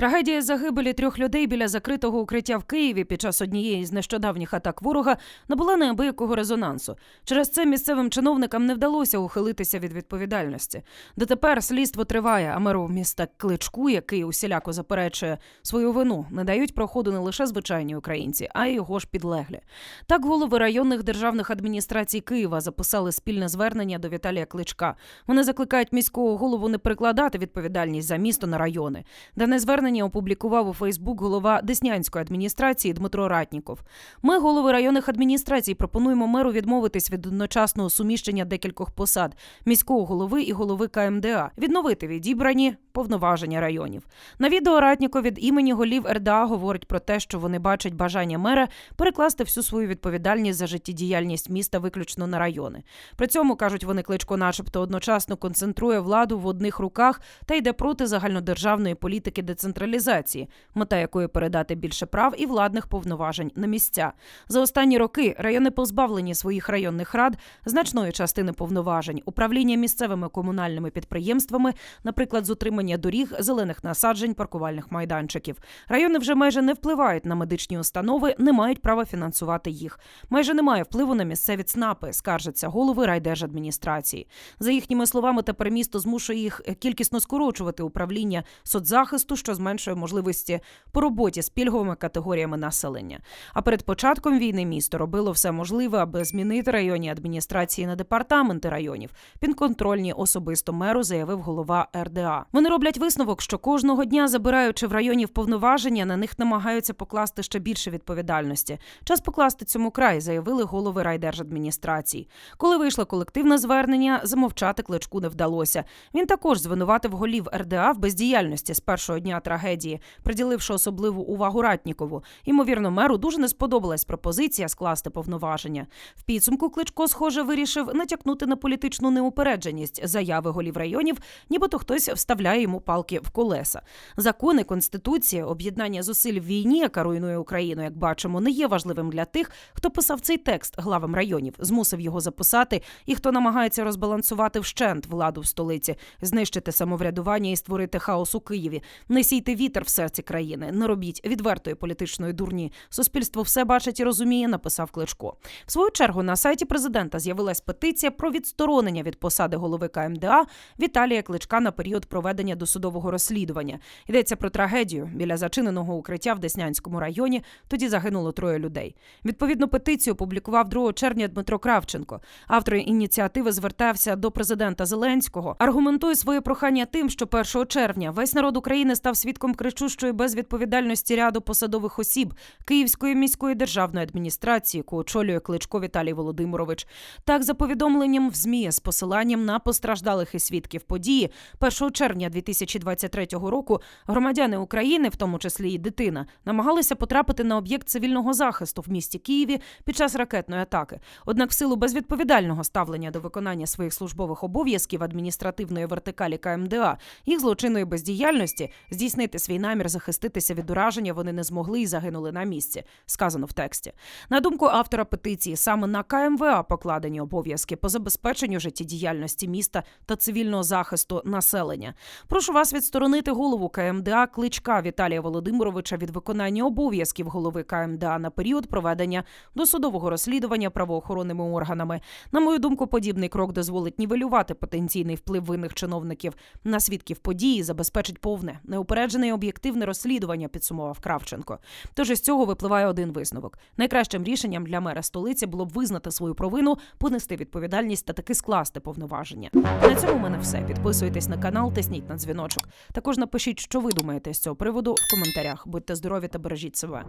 Трагедія загибелі трьох людей біля закритого укриття в Києві під час однієї з нещодавніх атак ворога набула неабиякого резонансу. Через це місцевим чиновникам не вдалося ухилитися від відповідальності. Дотепер слідство триває, а меру міста Кличку, який усіляко заперечує свою вину, не дають проходу не лише звичайні українці, а й його ж підлеглі. Так голови районних державних адміністрацій Києва записали спільне звернення до Віталія Кличка. Вони закликають міського голову не перекладати відповідальність за місто на райони. Дане звернення опублікував у Фейсбук голова Деснянської адміністрації Дмитро Ратніков. Ми, голови районних адміністрацій, пропонуємо меру відмовитись від одночасного суміщення декількох посад міського голови і голови КМДА, відновити відібрані повноваження районів. На відео Ратніков від імені голів РДА говорить про те, що вони бачать бажання мера перекласти всю свою відповідальність за життєдіяльність міста виключно на райони. При цьому кажуть, вони кличко, начебто, одночасно концентрує владу в одних руках та йде проти загальнодержавної політики децентралізації, мета якої передати більше прав і владних повноважень на місця. За останні роки райони позбавлені своїх районних рад значної частини повноважень, управління місцевими комунальними підприємствами, наприклад, з утримання доріг, зелених насаджень, паркувальних майданчиків. Райони вже майже не впливають на медичні установи, не мають права фінансувати їх. Майже немає впливу на місцеві ЦНАПи, скаржаться голови райдержадміністрації. За їхніми словами, тепер місто змушує їх кількісно скорочувати управління соцзахисту, що зменшує можливості по роботі з пільговими категоріями населення. А перед початком війни місто робило все можливе, аби змінити районні адміністрації на департаменти районів. Підконтрольні особисто меру заявив голова РДА. Вони роблять висновок, що кожного дня, забираючи в районів повноваження, на них намагаються покласти ще більше відповідальності. Час покласти цьому край, заявили голови райдержадміністрацій. Коли вийшло колективне звернення, замовчати кличку не вдалося. Він також звинуватив голів РДА в бездіяльності з першого дня трагедії, приділивши особливу увагу Ратнікову. Ймовірно, меру дуже не сподобалась пропозиція скласти повноваження. В підсумку кличко, схоже, вирішив натякнути на політичну неупередженість заяви голів районів, нібито хтось вставляє йому палки в колеса. Закони, конституція, об'єднання зусиль в війні, яка руйнує Україну, як бачимо, не є важливим для тих, хто писав цей текст главам районів, змусив його записати, і хто намагається розбалансувати вщент владу в столиці, знищити самоврядування і створити хаос у Києві. Не сійте вітер в серці країни, не робіть відвертої політичної дурні. Суспільство все бачить і розуміє, написав Кличко. В свою чергу на сайті президента з'явилась петиція про відсторонення від посади голови КМДА Віталія Кличка на період проведення досудового розслідування. Йдеться про трагедію біля зачиненого укриття в Деснянському районі. Тоді загинуло троє людей. Відповідну петицію опублікував 2 червня Дмитро Кравченко. Автор ініціативи звертався до президента Зеленського. Аргументує своє прохання тим, що 1 червня весь народ України став свідком кричущої безвідповідальності ряду посадових осіб Київської міської державної адміністрації, яку очолює Кличко Віталій Володимирович. Так, за повідомленням в ЗМІ з посиланням на постраждалих і свідків події, 1 червня 2023 року громадяни України, в тому числі і дитина, намагалися потрапити на об'єкт цивільного захисту в місті Києві під час ракетної атаки. Однак, в силу безвідповідального ставлення до виконання своїх службових обов'язків адміністративної вертикалі КМДА, їх злочинної бездіяльності здійснити свій намір захиститися від ураження вони не змогли і загинули на місці. Сказано в тексті. На думку автора петиції, саме на КМВА покладені обов'язки по забезпеченню життєдіяльності міста та цивільного захисту населення. Прошу вас відсторонити голову КМДА Кличка Віталія Володимировича від виконання обов'язків голови КМДА на період проведення досудового розслідування правоохоронними органами. На мою думку, подібний крок дозволить нівелювати потенційний вплив винних чиновників на свідків події, забезпечить повне неупереджене і об'єктивне розслідування. Підсумував Кравченко. Тож із цього випливає один висновок: найкращим рішенням для мера столиці було б визнати свою провину, понести відповідальність та таки скласти повноваження. На цьому в мене все. Підписуйтесь на канал, тисніть на дзвіночок. Також напишіть, що ви думаєте з цього приводу в коментарях. Будьте здорові та бережіть себе.